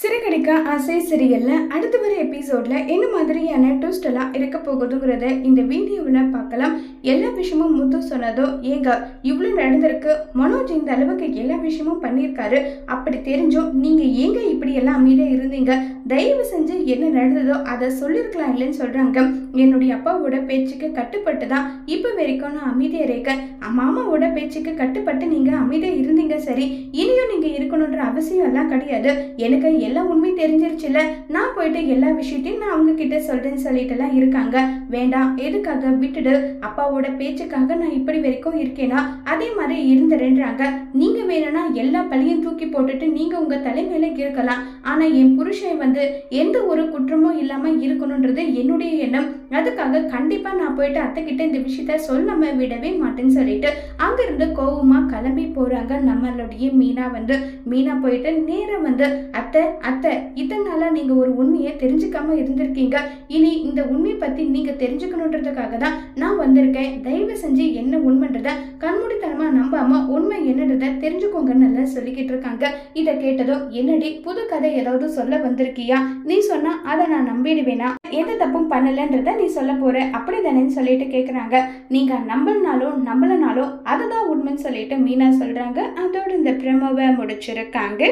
சிறுகடிக்க ஆசை சீரியல்ல அடுத்து வர எபிசோட்ல என்ன மாதிரியான ட்விஸ்ட் எல்லாம் இருக்க போகுதுங்கிறத இந்த வீடியோவில் பார்க்கலாம். எல்லா விஷயமும் முத்து சொன்னதோ ஏங்க இவ்வளோ நடந்திருக்கு மனோஜ் இந்த அளவுக்கு எல்லா விஷயமும் பண்ணியிருக்காரு அப்படி தெரிஞ்சும் நீங்க ஏங்க இப்படி எல்லாம் அமைதியாக இருந்தீங்க? தயவு செஞ்சு என்ன நடந்ததோ அதை சொல்லியிருக்கலாம் இல்லைன்னு சொல்றாங்க. என்னுடைய அப்பாவோட பேச்சுக்கு கட்டுப்பட்டு தான் இப்போ வரைக்கும் நான் அமைதியாக இருக்கேன். மாமாவோட பேச்சுக்கு கட்டுப்பட்டு நீங்க அமைதியாக இருந்தீங்க சரி. இனியும் நீங்க இருக்கணுன்ற அவசியம் எல்லாம் கிடையாது. எனக்கு எல்லா உண்மை தெரிஞ்சிருச்சுல நான் போயிட்டு எல்லா விஷயத்தையும் நான் அவங்க கிட்ட சொல்றேன்னு சொல்லிட்டு எல்லாம் இருக்காங்க. வேண்டாம் எதுக்காக விட்டுடு? அப்பாவோட பேச்சுக்காக நான் இப்படி வரைக்கும் இருக்கேனா? அதே மாதிரி இருந்துறேன்றாங்க. நீங்க வேணும்னா எல்லா பழியும் தூக்கி போட்டுட்டு நீங்க உங்க தலைமையில இருக்கலாம் ஆனா என் புருஷன் வந்து எந்த ஒரு குற்றமும் இல்லாம இருக்கணும்ன்றது என்னுடைய எண்ணம். அதுக்காக கண்டிப்பா நான் போயிட்டு அத்தை கிட்ட இந்த விஷயத்த சொல்லாம விடவே மாட்டேன்னு சொல்லிட்டு அங்கிருந்து கோவமா கிளம்பி போறாங்க நம்மளுடைய மீனா வந்து. மீனா போயிட்டு நேரம் வந்து அத்தை அத்தை இதனால நீங்க ஒரு உண்மையை தெரிஞ்சுக்காம இருந்திருக்கீங்க. இனி இந்த உண்மையை பத்தி நீங்க தெரிஞ்சுக்கணுன்றதுக்காக தான் நான் வந்திருக்கேன். தயவு செஞ்சு என்ன உண்மைன்றத கண்மூடித்தனமா நம்பாம உண்மை என்னன்றத தெரிஞ்சுக்கோங்கன்னு நல்லா சொல்லிக்கிட்டு இருக்காங்க. இதை கேட்டதும் என்னடி புது கதை ஏதாவது சொல்ல வந்திருக்கியா? நீ சொன்னா அதை நான் நம்பிடுவேனா? எந்த தப்பும் பண்ணலன்றத நீ சொல்ல போற? அப்படிதானேன்னு சொல்லிட்டு கேக்குறாங்க. நீங்க நம்பலனாலும் நம்பலனாலும் அதுதான் உண்மைன்னு சொல்லிட்டு மீனா சொல்றாங்க. அதோட இந்த பிரமவை முடிச்சிருக்காங்க.